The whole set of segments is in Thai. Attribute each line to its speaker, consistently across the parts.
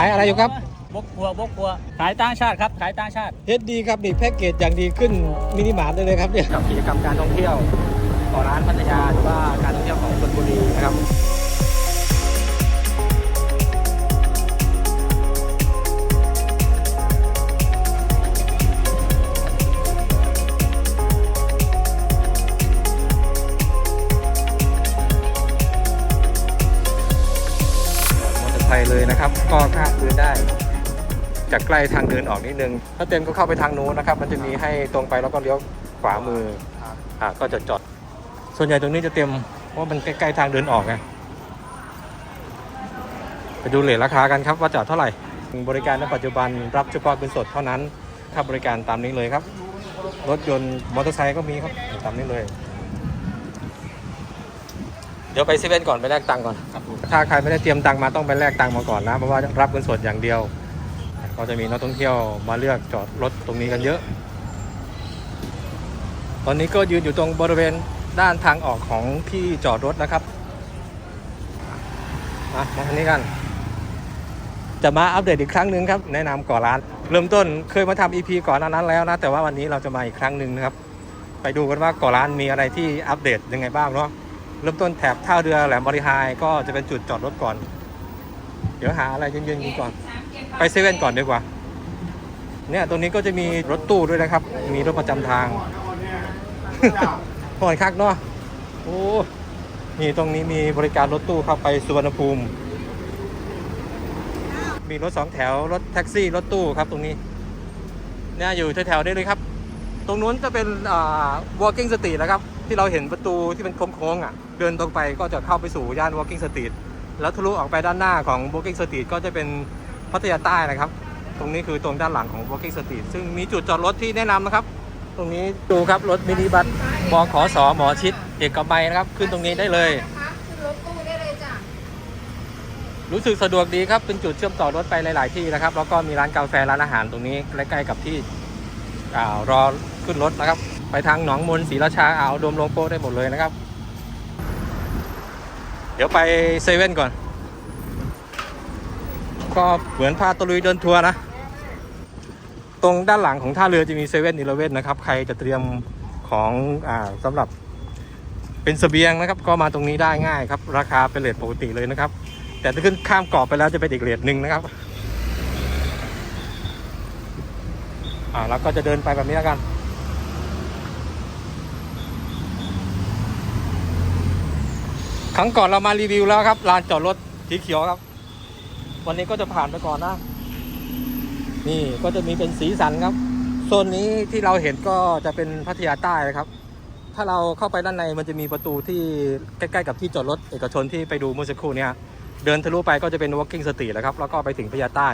Speaker 1: ายอะไรอยู่ครับ
Speaker 2: บกบัวบกบัว ขายต่างชาติครับขายต่างชาติ
Speaker 1: เฮ็ดดีครับนี่แพ็กเกจอย่างดีขึ้นมินิมาร์ทได้เลยครับเนี่ยกับกิจกรรมการท่องเที่ยว ต่อร้านพัทยาหรือว่าการท่องเที่ยวของชลบุรีนะครับ เตอร์ไซค์เลยนะครับ ก็ข้ามพื้นได้จากใกล้ทางเดินออกนิดนึง ถ้าเต็มก็เข้าไปทางนู้นนะครับ มันจะมีให้ตรงไปแล้วก็เลี้ยวขวามืออ่าก็จะจอด ส่วนใหญ่ตรงนี้จะเต็มเพราะมันใกล้ๆทางเดินออกไงไปดูเลทราคากันครับว่าจอดเท่าไหร่ บริการในปัจจุบันรับเฉพาะเงินสดเท่านั้นค่าบริการตามนี้เลยครับ รถยนต์มอเตอร์ไซค์ก็มีครับตามนี้เลย เดี๋ยวไปเซเว่นก่อนไปแลกตังค์ก่อน
Speaker 2: ครับผม
Speaker 1: ถ้าใครไม่ได้เตรียมตังค์มาต้องไปแลกตังค์มาก่อนนะ เพราะว่ารับเงินสดอย่างเดียว ก็จะมีนักท่องเที่ยวมาเลือกจอดรถตรงนี้กันเยอะ ตอนนี้ก็ยืนอยู่ตรงบริเวณด้านทางออกของที่จอดรถนะครับมามาทางนี้กัน จะมาอัปเดตอีกครั้งหนึ่งครับ แนะนำก่อนร้าน เริ่มต้นเคยมาทำ EP ก่อนหน้านั้นแล้วนะ แต่ว่าวันนี้เราจะมาอีกครั้งหนึ่งนะครับ ไปดูกันว่าก่อนร้านมีอะไรที่อัปเดตยังไงบ้างเนาะ เริ่มต้นแถบท่าเรือแหลมบริหายก็จะเป็นจุดจอดรถก่อน เดี๋ยวหาอะไรเย็นๆกินก่อน ไปเซเว่นก่อนดีกว่า เนี่ยตรงนี้ก็จะมีรถตู้ด้วยนะครับ มีรถประจำทางหอยคักเนาะโอ้นี่ตรงนี้มีบริการรถตู้เข้าไปสุวรรณภูมิ มีรถสองแถวรถแท็กซี่รถตู้ครับตรงนี้เนี่ยอยู่แถวๆนี้เลยครับ ตรงนู้นจะเป็นอ่า walking street นะครับ ที่เราเห็นประตูที่เป็นโค้งๆอะ เดินตรงไปก็จะเข้าไปสู่ย่าน walking street แล้วทะลุออกไปด้านหน้าของ walking street ก็จะเป็นพัทยาใต้นะครับ ตรงนี้คือตรงด้านหลังของ walking street ซึ่งมีจุดจอดรถที่แนะนำนะครับ ตรงนี้ดูครับรถมินิบัสบขสหมอชิดเอกมัยนะครับ ขึ้นตรงนี้ได้เลย
Speaker 3: นะคะขึ้นรถตู้ได้เลยจ้ะ
Speaker 1: รู้สึกสะดวกดีครับ เป็นจุดเชื่อมต่อรถไปหลาย ๆ ที่นะครับ แล้วก็มีร้านกาแฟร้านอาหารตรงนี้ใกล้ๆกับที่อ่ารอขึ้นรถนะครับ ไปทางหนองมนศรีราชาอ่าวโดมลงโป๊ได้หมดเลยนะครับ เดี๋ยวไปเซเว่นก่อน ก็เหมือนพาตะลุยเดินทัวร์นะ ตรงด้านหลังของท่าเรือจะมีเซเว่นอีเลเว่นนะครับ ใครจะเตรียมของอ่าสำหรับเป็นเสบียงนะครับ ก็มาตรงนี้ได้ง่ายครับ ราคาเป็นเรทปกติเลยนะครับ แต่ถ้าขึ้นข้ามเกาะไปแล้วจะเป็นอีกเรทหนึ่งนะครับอ่าแล้วก็จะเดินไปแบบนี้แล้วกัน รั้งก่อนเรามารีวิวแล้วครับลานจอดรถสีเขียวครับ วันนี้ก็จะผ่านไปก่อนนะ นี่ก็จะมีเป็นสีสันครับโซนนี้ที่เราเห็นก็จะเป็นพัทยาใต้นะครับ ถ้าเราเข้าไปด้านในมันจะมีประตูที่ใกล้ๆกับที่จอดรถเอกชนที่ไปดูเมื่อสักครู่เนี่ยเดินทะลุไปก็จะเป็น walking street แล้วครับ แล้วก็ไปถึงพญาใต้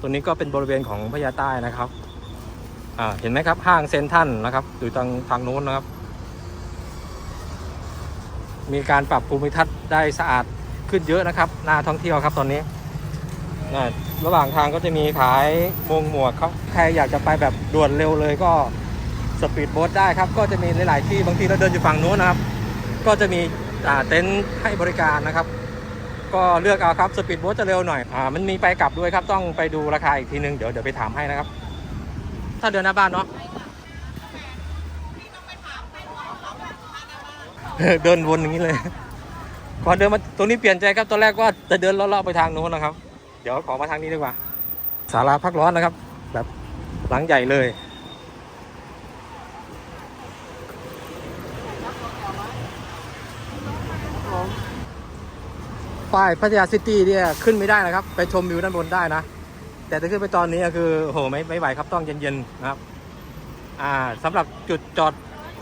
Speaker 1: ตัวนี้ก็เป็นบริเวณของพญาใต้นะครับ อ่า เห็นไหมครับ ห้างเซนทันนะครับ อยู่ทางทางโน้นนะครับ มีการปรับภูมิทัศน์ได้สะอาดขึ้นเยอะนะครับน่าท่องเที่ยวครับตอนนี้นะระหว่างทางก็จะมีขายมงหมวกครับใครอยากจะไปแบบด่วนเร็วเลยก็สปีดโบ๊ทได้ครับ ก็จะมีหลาย ๆ ที่บางทีเราเดินอยู่ฝั่งนู้นนะครับ ก็จะมีอาเต็นท์ให้บริการนะครับ ก็เลือกเอาครับสปีดโบ๊ทจะเร็วหน่อยอ่ามันมีไปกลับด้วยครับต้องไปดูราคาอีกทีนึงเดี๋ยวเดี๋ยวไปถามให้นะครับ ถ้าเดินหน้าบ้านเนาะ เดินวนอย่างนี้เลยก่อนเดินมาตรงนี้เปลี่ยนใจครับตอนแรกว่าจะเดินเลาะๆไปทางโน้นนะครับ เดี๋ยวขอมาทางนี้ดีกว่าศาลาพักร้อนนะครับ แบบหลังใหญ่เลยป้ายพัทยาซิตี้เนี่ยขึ้นไม่ได้นะครับ ไปชมวิวด้านบนได้นะ แต่ถ้าขึ้นไปตอนนี้คือโหไม่ไม่ไหวครับต้องเย็นๆนะครับ อ่าสำหรับจุดจอด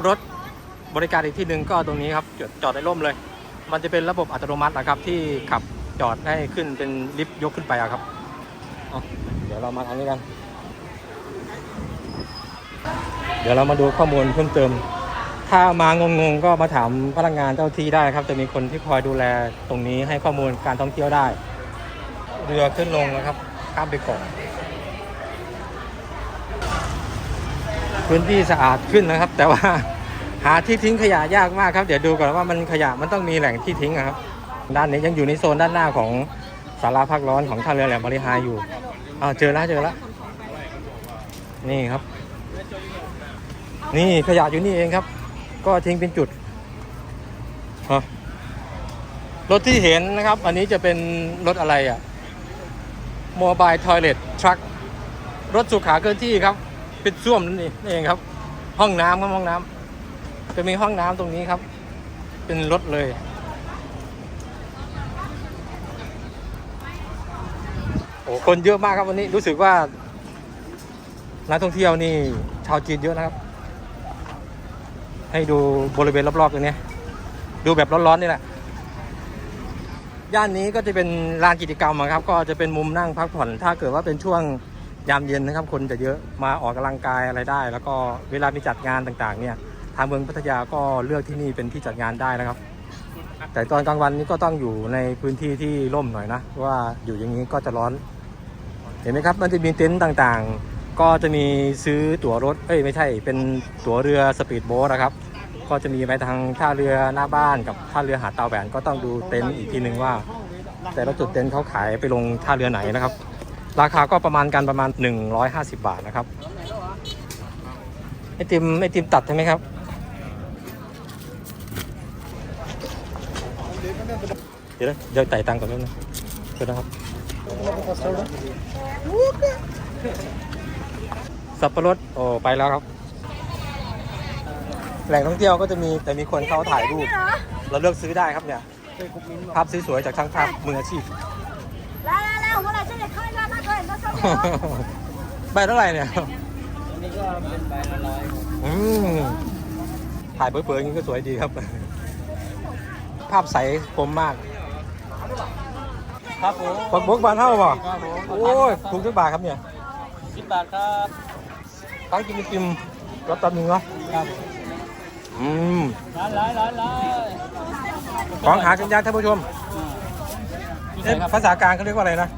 Speaker 1: รถ บริการอีกที่หนึ่งก็ตรงนี้ครับจอดจอดในร่มเลย มันจะเป็นระบบอัตโนมัตินะครับ ที่ขับจอดให้ขึ้นเป็นลิฟต์ยกขึ้นไปครับเดี๋ยวเรามาทางนี้กัน เดี๋ยวเรามาดูข้อมูลเพิ่มเติม ถ้ามางงๆก็มาถามพนักงานเจ้าที่ได้ครับ จะมีคนที่คอยดูแลตรงนี้ให้ข้อมูลการท่องเที่ยวได้ เรือขึ้นลงนะครับ ข้ามไปเกาะพื้นที่สะอาดขึ้นนะครับ แต่ว่า หาที่ทิ้งขยะยากมากครับ เดี๋ยวดูก่อนว่ามันขยะมันต้องมีแหล่งที่ทิ้งครับ ด้านนี้ยังอยู่ในโซนด้านหน้าของศาลาพักร้อนของท่าเรือแหลมบริหายอยู่อ้าวเจอแล้วเจอแล้วนี่ครับ นี่ขยะอยู่นี่เองครับ ก็ทิ้งเป็นจุดรถที่เห็นนะครับ อันนี้จะเป็นรถอะไรอะโมบายทอยเล t ทรัครถสุขาเคลื่อนที่ครับ เป็นส้วมนั่นเองนี่เองครับ ห้องน้ำครับห้องน้ำ จะมีห้องน้ำตรงนี้ครับ เป็นรถเลย โอ้คนเยอะมากครับวันนี้รู้สึกว่านักท่องเที่ยวนี่ชาวจีนเยอะนะครับ ให้ดูบริเวณรอบๆตรงนี้ดูแบบร้อนๆนี่แหละย่านนี้ก็จะเป็นลานกิจกรรมครับ ก็จะเป็นมุมนั่งพักผ่อน ถ้าเกิดว่าเป็นช่วงยามเย็นนะครับ คนจะเยอะมาออกกำลังกายอะไรได้ แล้วก็เวลามีจัดงานต่างๆ เนี่ย ทางเมืองพัทยาก็เลือกที่นี่เป็นที่จัดงานได้นะครับ แต่ตอนกลางวันนี้ก็ต้องอยู่ในพื้นที่ที่ร่มหน่อยนะเพราะว่าอยู่อย่างนี้ก็จะร้อน เห็นไหมครับ มันจะมีเต็นท์ต่างๆ ก็จะมีซื้อตั๋วรถเอ้ยไม่ใช่ เป็นตั๋วเรือสปีดโบ๊ทนะครับ ก็จะมีไปทางท่าเรือหน้าบ้านกับท่าเรือหาดเตาแหวนก็ต้องดูเต็นท์อีกทีหนึ่งว่า แต่ละจุดเต็นท์เขาขายไปลงท่าเรือไหนนะครับ ราคาก็ประมาณกันประมาณ 150 บาทนะครับไอติมไอติมตัดใช่ไหมครับ เดี๋ยวเดี๋ยวไต่ตังก่อนนิดนึงเดี๋ยวนะครับ สับปะรดโอ้ไปแล้วครับ แหล่งท่องเที่ยวก็จะมีแต่มีคนเข้าถ่ายรูป เราเลือกซื้อได้ครับเนี่ย ภาพสวยๆจากช่างภาพมืออาชีพ ใบเท่าไหร่เนี่ย
Speaker 2: นี่ก็เป็นใบร้อย
Speaker 1: อืมถ่ายเปื่อยๆอย่างนี้ก็สวยดีครับ ภาพใสคมมาก
Speaker 2: ครับผม
Speaker 1: ปักบกบานเท่าป่ะ
Speaker 2: ครับผม
Speaker 1: โอ้ยถูกทุกบาทครับเนี่ย
Speaker 2: สิบบาทครับ
Speaker 1: ตั้งกินไอติมรสตำหนึ่งเนาะ
Speaker 2: ครับ
Speaker 1: อืม
Speaker 2: ร้านร้านร้านร้าน
Speaker 1: ของหากันยากท่านผู้ชม
Speaker 2: ที่ไหน
Speaker 1: เอ๊ะ
Speaker 2: ครับ
Speaker 1: ภาษากลางเขาเรียกว่าอะไรนะ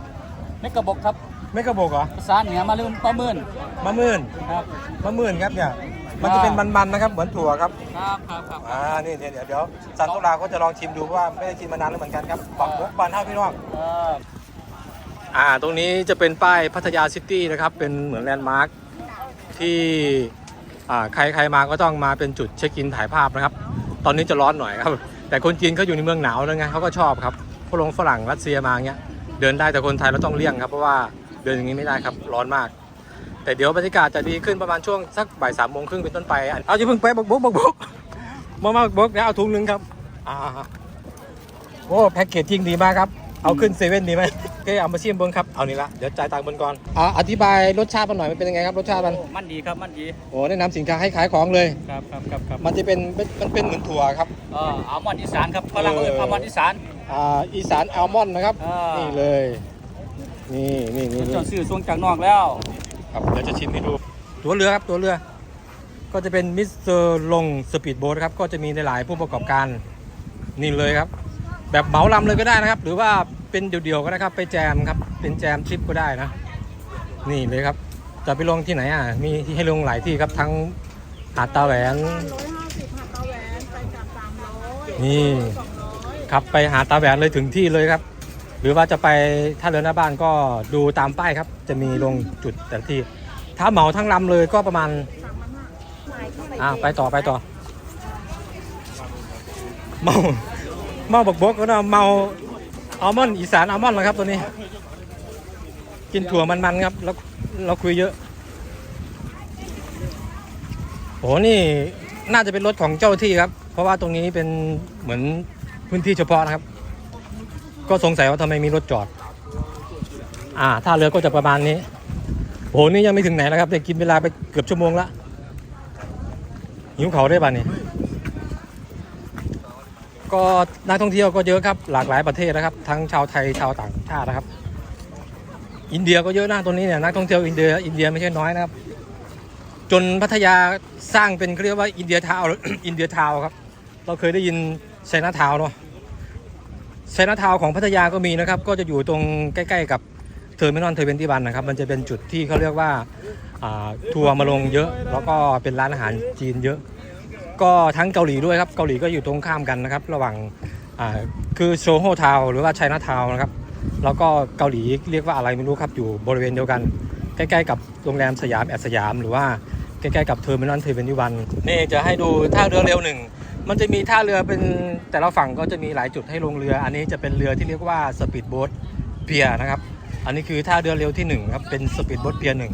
Speaker 2: เม็ดกระบอกครับ
Speaker 1: ไม่กระบอกเหรอ
Speaker 2: ภาษาเหนือมาเริ่มประเมิน
Speaker 1: มะมื่น
Speaker 2: ครับ
Speaker 1: มะมื่นครับเนี่ย มันจะเป็นมันๆนะครับเหมือนถั่วครับ
Speaker 2: ครับครับครับ
Speaker 1: อ่านี่เดี๋ยวเดี๋ยวเดี๋ยวสันตุลาก็จะลองชิมดูเพราะว่าไม่ได้ชิมมานานแล้วเหมือนกันครับปักบกบานเท่าพี่น้อง
Speaker 2: ครับ
Speaker 1: อ่าตรงนี้จะเป็นป้ายพัทยาซิตี้นะครับเป็นเหมือนแลนด์มาร์คที่อ่าใครใครมาก็ต้องมาเป็นจุดเช็คอินถ่ายภาพนะครับ ตอนนี้จะร้อนหน่อยครับ แต่คนจีนเขาอยู่ในเมืองหนาวแล้วไงเขาก็ชอบครับพวกลงฝรั่งรัสเซียมาเงี้ยเดินได้แต่คนไทยเราต้องเลี่ยงครับเพราะว่าเดินอย่างนี้ไม่ได้ครับร้อนมาก แต่เดี๋ยวบรรยากาศจะดีขึ้นประมาณช่วงสักบ่ายสามโมงครึ่งเป็นต้นไป เอาอย่าเพิ่งไปบกบกบกบกมามาบกบกนะเอาถุงหนึงครับอ่าโอ้แพ็กเกจจริงดีมากครับ เอาขึ้นเซเว่นดีไหมโอเคเอามาชิมเบิ้งครับเอานี่ละเดี๋ยวจ่ายตังค์บนก่อนอ่าอธิบายรสชาติมันหน่อยมันเป็นยังไงครับรสชาติมัน
Speaker 2: โอ้มันดีครับมันดี
Speaker 1: โอ้แนะนำสินค้าให้ขายของเลย
Speaker 2: ครับครับครับครับ
Speaker 1: มันจะเป็นมันเป็นเหมือนถั่วครับ
Speaker 2: เอออัลมอนด์อีสานครับฝรั่งเอ่ยอัลมอนด์อีสาน
Speaker 1: อ่าอีสานอัลมอนด์นะครับ
Speaker 2: อ่านี่
Speaker 1: นี่เลยนี่นี่นี่
Speaker 2: เจ้าซื้อส่งจากนอกแล้ว
Speaker 1: ครับเดี๋ยวจะชิมให้ดูตัวเรือครับตัวเรือ ก็จะเป็นมิสเตอร์ลงสปีดโบ๊ทครับก็จะมีในหลายผู้ประกอบการนี่เลยครับ แบบเหมาลำเลยก็ได้นะครับ หรือว่าเป็นเดี่ยวๆก็ได้ครับ ไปแจมครับเป็นแจมทริปก็ได้นะ นี่เลยครับ จะไปลงที่ไหนอะมีที่ให้ลงหลายที่ครับทั้งหาดตาแหวน
Speaker 3: ร้อยห้าสิบหักตาแหวนไปกลับสามร้อย
Speaker 1: นี่
Speaker 3: สองร้อย
Speaker 1: ครับไปหาตาแหวนเลยถึงที่เลยครับ หรือว่าจะไปท่าเรือหน้าบ้านก็ดูตามป้ายครับ จะมีลงจุดแต่ละที่ ถ้าเหมาทั้งลำเลยก็ประมาณ
Speaker 3: สามพันห้าหมายเข้าไป
Speaker 1: อ่าไปต่อไปต่อ เมาเมาบกบกก็นะเมาอัลมอนด์อีสานอัลมอนด์นะครับตัวนี้ กินถั่วมันๆครับแล้วเราคุยเยอะโหนี่น่าจะเป็นรถของเจ้าที่ครับ เพราะว่าตรงนี้เป็นเหมือนพื้นที่เฉพาะนะครับ ก็สงสัยว่าทำไมมีรถจอด อ่าท่าเรือก็จะประมาณนี้โหนี่ยังไม่ถึงไหนแล้วครับแต่กินเวลาไปเกือบชั่วโมงละหิวเขาได้ป่ะนี่ก็นักท่องเที่ยวก็เยอะครับ หลากหลายประเทศนะครับ ทั้งชาวไทยชาวต่างชาตินะครับ อินเดียก็เยอะนะตรงนี้เนี่ยนักท่องเที่ยวอินเดีย อินเดียไม่ใช่น้อยนะครับ จนพัทยาสร้างเป็นเขาเรียกว่าอินเดียทาวอินเดียทาวครับ เราเคยได้ยินไชน่าทาวเนาะ ไชน่าทาวของพัทยาก็มีนะครับ ก็จะอยู่ตรงใกล้ๆกับเทอร์มินอลเทอร์เวนตี้วันนะครับ มันจะเป็นจุดที่เขาเรียกว่าทัวร์มาลงเยอะ แล้วก็เป็นร้านอาหารจีนเยอะ ก็ทั้งเกาหลีด้วยครับเกาหลีก็อยู่ตรงข้ามกันนะครับ ระหว่างคือโซโฮทาวหรือว่าไชน่าทาวนะครับ แล้วก็เกาหลีเรียกว่าอะไรไม่รู้ครับอยู่บริเวณเดียวกัน ใกล้ๆกับโรงแรมสยามแอดสยาม หรือว่าใกล้ๆกับเทอร์มินอลเทอร์เวนตี้วันนี่จะให้ดูท่าเรือเร็วหนึ่ง มันจะมีท่าเรือเป็นแต่ละฝั่งก็จะมีหลายจุดให้ลงเรือ อันนี้จะเป็นเรือที่เรียกว่าสปีดโบ๊ทเพียนะครับ อันนี้คือท่าเรือเร็วที่หนึ่งครับเป็นสปีดโบ๊ทเพียหนึ่ง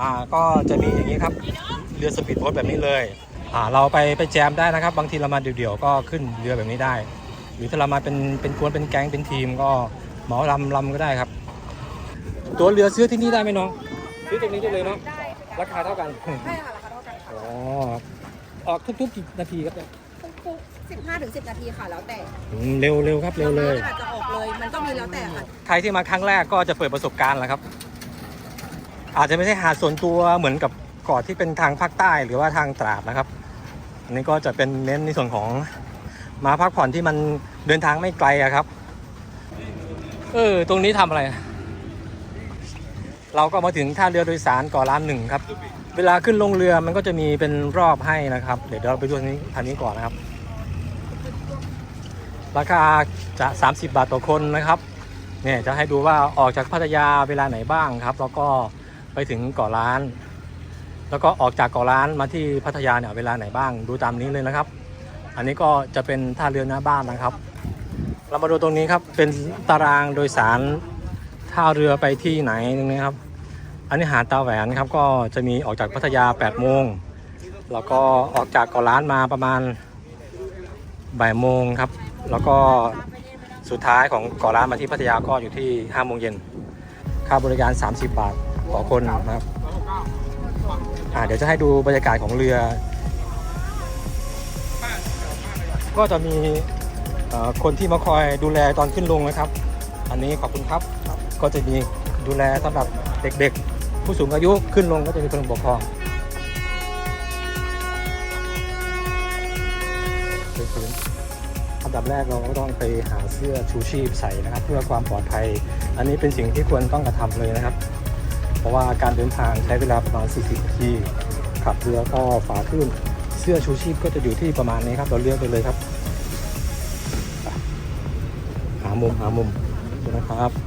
Speaker 1: อ่าก็จะมีอย่างนี้ครับเรือสปีดโบ๊ทแบบนี้เลยอ่าเราไปไปแจมได้นะครับ บางทีเรามาเดี่ยวๆก็ขึ้นเรือแบบนี้ได้ หรือถ้าเรามาเป็นเป็นกวนเป็นแก๊งเป็นทีมก็เหมาลำลำก็ได้ครับ ตัวเรือซื้อที่นี่ได้ไหมน้องซื้อตรงนี้ได้เลยเนาะ
Speaker 3: ได้
Speaker 1: ราคาเท่ากัน
Speaker 3: ใช่ค่ะราคาเท่ากันค่ะ
Speaker 1: อ๋อออกทุกๆกี่นาทีครับเนี่ย
Speaker 3: ทุกๆสิบห้าถึงสิบนาทีค่ะแล้วแต่
Speaker 1: อืมเร็วเร็วครับเร็วเลย
Speaker 3: อาจจะออกเลยมันก็มีแล้วแต่ค่ะ
Speaker 1: ใครที่มาครั้งแรกก็จะเปิดประสบการณ์แหละครับ อาจจะไม่ใช่หาดส่วนตัวเหมือนกับเกาะที่เป็นทางภาคใต้หรือว่าทางตราดนะครับ อันนี้ก็จะเป็นเน้นในส่วนของมาพักผ่อนที่มันเดินทางไม่ไกลอะครับ เออ ตรงนี้ทำอะไร เราก็มาถึงท่าเรือโดยสารเก่อล้านหนึ่งครับ เวลาขึ้นลงเรือมันก็จะมีเป็นรอบให้นะครับ เดี๋ยวเราไปดูทางนี้ทางนี้ก่อนนะครับ ราคาจะ 30 บาทต่อคนนะครับเนี่ยจะให้ดูว่าออกจากพัทยาเวลาไหนบ้างครับ แล้วก็ไปถึงเกาะล้าน แล้วก็ออกจากเกาะล้านมาที่พัทยาเนี่ยเวลาไหนบ้าง ดูตามนี้เลยนะครับ อันนี้ก็จะเป็นท่าเรือหน้าบ้านนะครับ เรามาดูตรงนี้ครับเป็นตารางโดยสารท่าเรือไปที่ไหนตรงนี้ครับ อันนี้หาดตาแหวนครับก็จะมีออกจากพัทยา8โมงแล้วก็ออกจากเกาะล้านมาประมาณบ่ายโมงครับ แล้วก็สุดท้ายของเกาะล้านมาที่พัทยาก็อยู่ที่5โมงเย็น ค่าบริการ 30 บาทต่อคนนะครับอ่าเดี๋ยวจะให้ดูบรรยากาศของเรือ ก็จะมีคนที่มาคอยดูแลตอนขึ้นลงนะครับ อันนี้ขอบคุณครับ ก็จะมีดูแลสำหรับเด็กๆ ผู้สูงอายุขึ้นลงก็จะมีคนปกครอง อันดับแรกเราก็ต้องไปหาเสื้อชูชีพใส่นะครับ เพื่อความปลอดภัย อันนี้เป็นสิ่งที่ควรต้องกระทำเลยนะครับ เพราะว่าการเดินทางใช้เวลาประมาณ 40นาทีขับเรือก็ฝ่าคลื่นเสื้อชูชีพก็จะอยู่ที่ประมาณนี้ครับ เราเลือกไปเลยครับ หามุมหามุมนะครับ